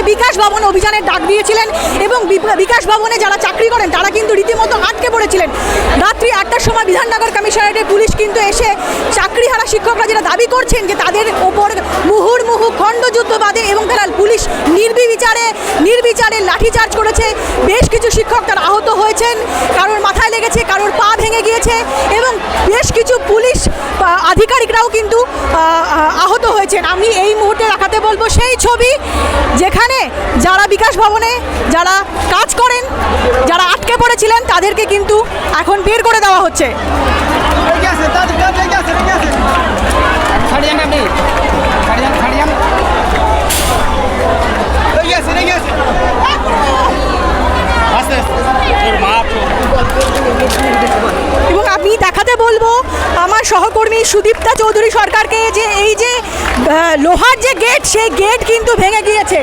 আজকে বিকাশ ভবন অভিযানের ডাক দিয়েছিলেন এবং বিকাশ ভবনে যারা চাকরি করেন, তারা কিন্তু রীতিমতো আটকে পড়েছিলেন। রাত্রি আটটার সময় বিধাননগর কমিশনারেটের পুলিশ কিন্তু এসে চাকরিহারা শিক্ষকরা যেটা দাবি করছেন যে তাদের ওপর মুহুর্মুহু খণ্ডযুদ্ধ বাদে এবং তারা পুলিশ নির্বিচারে নির্বিচারে লাঠিচার্জ করেছে। বেশ কিছু শিক্ষক তারা আহত হয়েছেন। কারোর মাথায় লেগেছে কারোর পা ভেঙে গিয়েছে এবং বেশ কিছু পুলিশ আধিকারিকরাও কিন্তু আহ, আহ, আহত হয়েছেন। আমি এই মুহূর্তে দেখাতে বলব সেই ছবি যেখানে যারা বিকাশ ভবনে যারা কাজ করেন যারা আটকে পড়েছিলেন তাদেরকে কিন্তু এখন বের করে দেওয়া হচ্ছে। বলব, আমার সহকর্মী সুদীপ্তা চৌধুরী সরকারকে যে এই যে লোহার যে গেট সেই গেট কিন্তু ভেঙে গিয়েছে।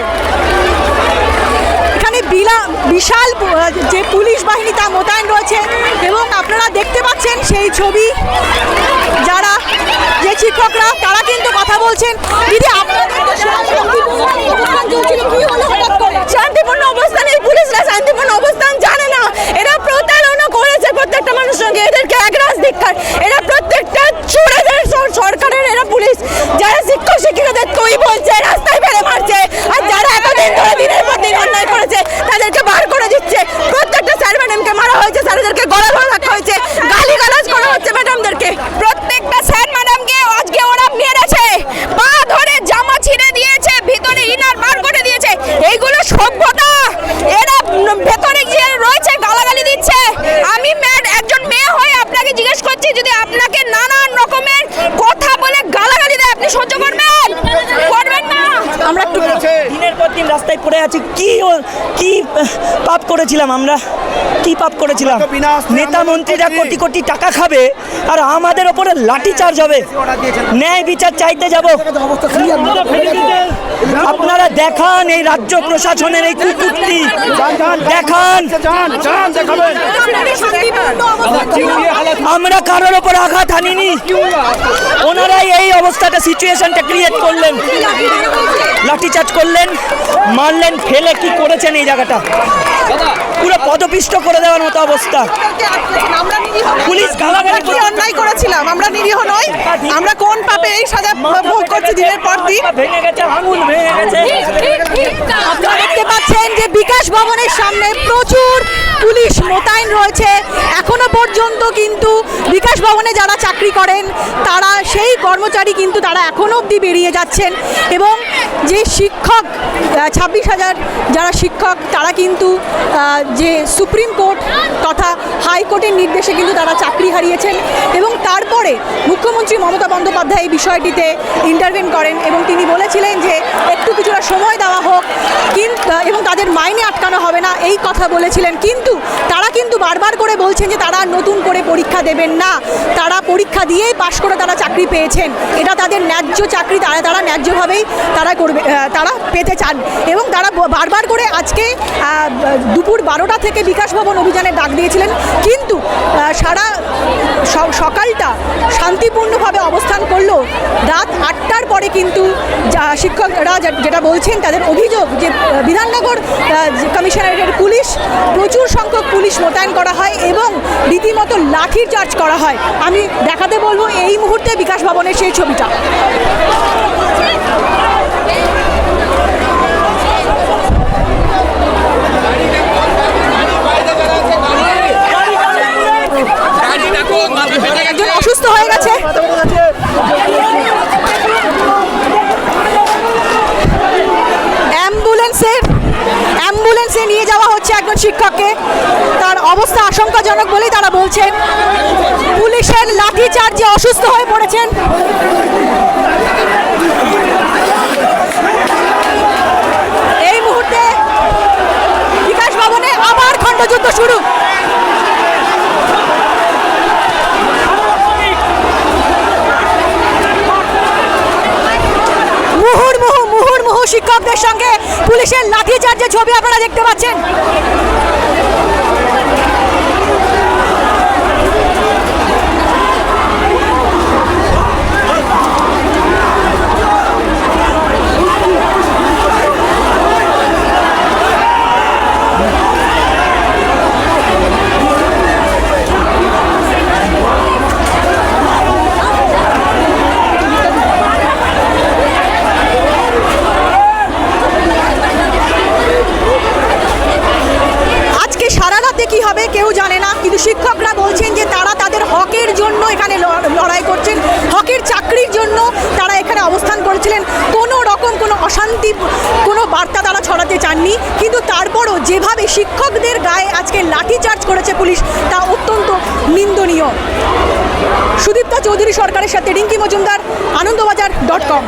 এখানে বিলা, বিশাল যে পুলিশ বাহিনী তা মোতায়েন রয়েছে এবং আপনারা দেখতে পাচ্ছেন সেই ছবি। যারা, যে শিক্ষকরা, তারা কিন্তু কথা বলছেন। দিদি, আপনাদের শান্তিপূর্ণ এই পুলিশরা শান্তিপূর্ণ অবস্থান জানে না এরা প্রতারণা করেছে প্রত্যেকটা মানুষের সঙ্গে এদেরকে একরাজ ধিক্কার এরা প্রত্যেকটা চোরেদের সর- সরকারের এরা পুলিশ যারা শিক্ষক শিক্ষিকাদের কই বলছে রাস্তায় ফেলে মারছে আর যারা এতদিন ধরে দিনের পর দিন অন্যায় করেছে তাদেরকে বার করে দিচ্ছে প্রত্যেকটা স্যার ম্যাডামকে মারা হয়েছে স্যারদেরকে গলা ধরে রাখা হয়েছে গালি গালাজ করা হচ্ছে ম্যাডামদেরকে প্রত্যেকটা স্যার ম্যাডামকে আজকে ওরা মেরেছে পা ধরে জামা ছিঁড়ে দিয়েছে ভিতরে ইনার বার করে দিয়েছে এইগুলো সভ্যতা এরা উম ভেতরে যে রয়েছে গালাগালি দিচ্ছে আমি ম্যাড একজন মেয়ে হয়ে আপনাকে জিজ্ঞেস করছি যদি আপনাকে নানান রকমের কথা বলে গালাগালি দেয় আপনি সহ্য করবেন করবেন না আমরা একটু দিনের পর দিন রাস্তায় পড়ে আছি কি ও- কি পাপ করেছিলাম আমরা? কি পাপ করেছিলাম? নেতা মন্ত্রীরা কোটি কোটি টাকা খাবে আর আমাদের ওপরে লাঠি চার্জ হবে। ন্যায় বিচার চাইতে যাব। আপনারা দেখান এই রাজ্য প্রশাসনের এই কুকুরটি। দেখান। আমরা কারোর ওপর আঘাত হানিনি। ওনারাই এই অবস্থাটা সিচুয়েশনটা ক্রিয়েট করলেন। লাঠিচার্জ করলেন মারলেন ফেলে কি করেছেন এই জায়গাটা? পুরো পদপিষ্ট করে দেওয়ার মতো অবস্থা। পুলিশ গালাগালি কি অন্যায় করেছিলাম আমরা নিরীহ নই। আমরা কোন পাপে এই সাজা ভোগ করছি দিনের পর দিন? ভেঙে গেছে আঙুল ভেঙে গেছে। আপনারা দেখতে পাচ্ছেন যে বিকাশ ভবনের সামনে প্রচুর পুলিশ মোতায়েন রয়েছে। এখনও পর্যন্ত কিন্তু বিকাশ ভবনে যারা চাকরি করেন, তারা সেই কর্মচারী কিন্তু তারা এখনও অবধি বেরিয়ে যাচ্ছেন। এবং যে শিক্ষক ছাব্বিশ হাজার যারা শিক্ষক, তারা কিন্তু যে সুপ্রিম কোর্ট তথা হাইকোর্টের নির্দেশে কিন্তু তারা চাকরি হারিয়েছেন। এবং তারপরে মুখ্যমন্ত্রী মমতা বন্দ্যোপাধ্যায় এই বিষয়টিতে ইন্টারভেন করেন এবং তিনি বলেছিলেন যে একটু কিছুটা সময় দেওয়া হোক কিন্তু এবং তাদের মাইনে আটকানো হবে না, এই কথা বলেছিলেন। কিন্তু তারা কিন্তু বারবার করে বলছেন যে তারা নতুন করে পরীক্ষা দেবেন না। তারা পরীক্ষা দিয়েই পাশ করে তারা চাকরি পেয়েছেন। এটা তাদের ন্যায্য চাকরি, তারা তারা ন্যায্যভাবেই তারা করবে তারা পেতে চান। এবং তারা বারবার করে আজকে দুপুর বারোটা থেকে বিকাশ ভবন অভিযানে ডাক দিয়েছিলেন। কিন্তু সারা সকালটা শান্তিপূর্ণভাবে অবস্থান করল। রাত আটটার পরে কিন্তু যা- শিক্ষকরা যেটা বলছেন তাদের অভিযোগ যে বিধাননগর কমিশনারেটের পুলিশ, প্রচুর সংখ্যক পুলিশ মোতায়েন করা হয় এবং রীতিমতো লাঠির চার্জ করা হয়। আমি দেখাতে বলব এই মুহূর্তে বিকাশ ভবনের সেই ছবিটা একজন অসুস্থ হয়ে গেছে অ্যাম্বুলেন্সের অ্যাম্বুলেন্সে নিয়ে যাওয়া হচ্ছে একজন শিক্ষককে। তার অবস্থা আশঙ্কাজনক বলেই তারা বলছেন। পুলিশের লাঠিচার্জে অসুস্থ হয়ে পড়েছেন এই মুহূর্তে বিকাশ ভবনে আবার খণ্ডযুদ্ধ শুরু মুহুর্মুহু মুহুর্মুহু শিক্ষকদের সঙ্গে পুলিশের লাঠিচার্জের ছবি আপনারা দেখতে পাচ্ছেন। শিক্ষকরা বলছেন যে তারা তাদের হকের জন্য এখানে লড়াই করছেন, হকের চাকরির জন্য তারা এখানে অবস্থান করেছিলেন। কোনো রকম কোনো অশান্তি, কোনো বার্তা তারা ছড়াতে চাননি। কিন্তু তারপরও যেভাবে শিক্ষকদের গায়ে আজকে লাঠিচার্জ করেছে পুলিশ, তা অত্যন্ত নিন্দনীয়। সুদীপ্তা চৌধুরী সরকারের সাথে, রিঙ্কি মজুমদার, আনন্দবাজার ডট কম।